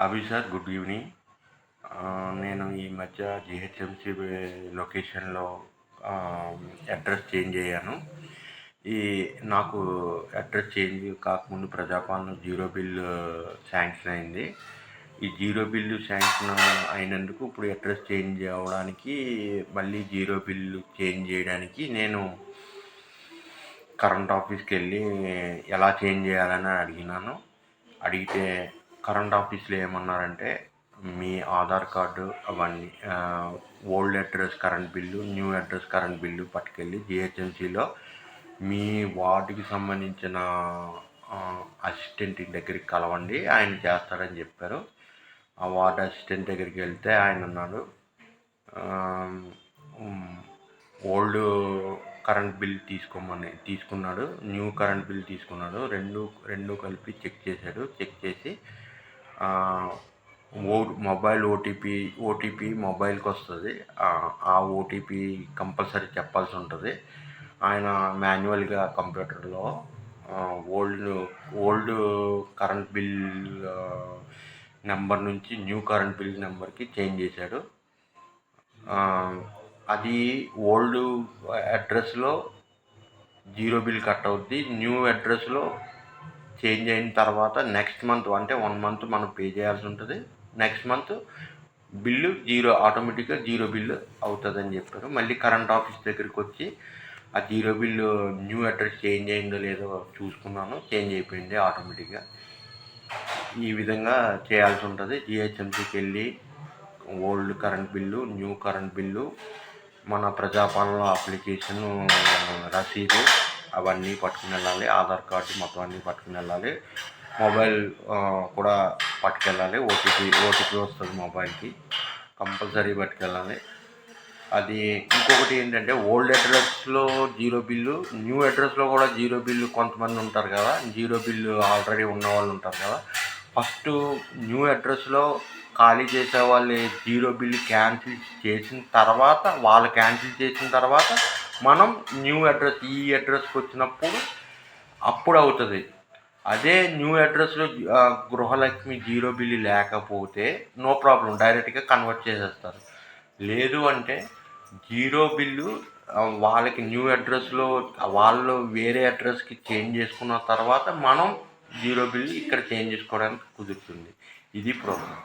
అభి sir good evening. నేను ఈ మధ్య జిహెచ్ఎంసి లొకేషన్లో అడ్రస్ చేంజ్ అయ్యాను. ఈ నాకు అడ్రస్ చేంజ్ కాకముందు ప్రజాపాలన జీరో బిల్ శాంక్షన్ అయింది. ఈ జీరో బిల్లు శాంక్షన్ అయినందుకు ఇప్పుడు అడ్రస్ చేంజ్ అవ్వడానికి మళ్ళీ జీరో బిల్లు చేంజ్ చేయడానికి నేను కరెంట్ ఆఫీస్కి వెళ్ళి ఎలా చేంజ్ చేయాలని అడిగినాను. అడిగితే కరెంట్ ఆఫీస్లో ఏమన్నారంటే మీ ఆధార్ కార్డు అవన్నీ old address current bill new address current bill పట్టుకెళ్ళి జిహెచ్ఎంసీలో మీ వార్డుకి సంబంధించిన అసిస్టెంట్ దగ్గరికి కలవండి ఆయన చేస్తారని చెప్పారు. ఆ వార్డ్ అసిస్టెంట్ దగ్గరికి వెళ్తే ఆయన అన్నాడు ఓల్డ్ కరెంట్ బిల్ తీసుకోమని తీసుకున్నాడు న్యూ కరెంట్ బిల్ తీసుకున్నాడు రెండు రెండు కలిపి చెక్ చేశాడు చెక్ చేసి ఓ మొబైల్ ఓటీపీ ఓటీపీ మొబైల్కి వస్తుంది ఆ- ఓటీపీ కంపల్సరీ చెప్పాల్సి ఉంటుంది ఆయన మాన్యువల్గా కంప్యూటర్లో old old current bill number నుంచి న్యూ కరెంట్ బిల్ నెంబర్కి చేంజ్ చేశాడు. అది ఓల్డ్ అడ్రస్లో జీరో బిల్ కట్ అవుద్ది. న్యూ అడ్రస్లో చేంజ్ అయిన తర్వాత నెక్స్ట్ మంత్ అంటే వన్ మంత్ మనం పే చేయాల్సి ఉంటుంది. నెక్స్ట్ మంత్ బిల్లు జీరో ఆటోమేటిక్గా జీరో బిల్లు అవుతుందని చెప్పారు. మళ్ళీ కరెంట్ ఆఫీస్ దగ్గరికి వచ్చి ఆ zero bill new address change అయిందో లేదో చూసుకున్నాను. చేంజ్ అయిపోయింది ఆటోమేటిక్గా ఈ విధంగా చేయాల్సి ఉంటుంది. జిహెచ్ఎంసీకి వెళ్ళి old current bill new current bill మన ప్రజాపాలన అప్లికేషన్ రసీదు అవన్నీ పట్టుకుని వెళ్ళాలి ఆధార్ కార్డు మొత్తం అన్నీ పట్టుకుని వెళ్ళాలి మొబైల్ కూడా పట్టుకెళ్ళాలి ఓటీపీ ఓటీపీ వస్తుంది మొబైల్కి. కంపల్సరీ పట్టుకెళ్ళాలి. అది ఇంకొకటి ఏంటంటే ఓల్డ్ అడ్రస్లో జీరో బిల్లు న్యూ అడ్రస్లో కూడా జీరో బిల్లు కొంతమంది ఉంటారు కదా జీరో బిల్లు ఆల్రెడీ ఉన్న వాళ్ళు ఉంటారు కదా ఫస్ట్ న్యూ అడ్రస్లో ఖాళీ చేసే వాళ్ళు జీరో బిల్లు క్యాన్సిల్ చేసిన తర్వాత వాళ్ళు క్యాన్సిల్ చేసిన తర్వాత మనం న్యూ అడ్రస్ ఈ అడ్రస్కి వచ్చినప్పుడు అప్పుడు అవుతుంది. అదే న్యూ అడ్రస్లో గృహలక్ష్మి జీరో బిల్లు లేకపోతే నో ప్రాబ్లం డైరెక్ట్గా కన్వర్ట్ చేసేస్తారు. లేదు అంటే జీరో బిల్లు వాళ్ళకి న్యూ అడ్రస్లో వాళ్ళు వేరే అడ్రస్కి చేంజ్ చేసుకున్న తర్వాత మనం జీరో బిల్లు ఇక్కడ చేంజ్ చేసుకోవడానికి కుదురుతుంది. ఇది ప్రాబ్లం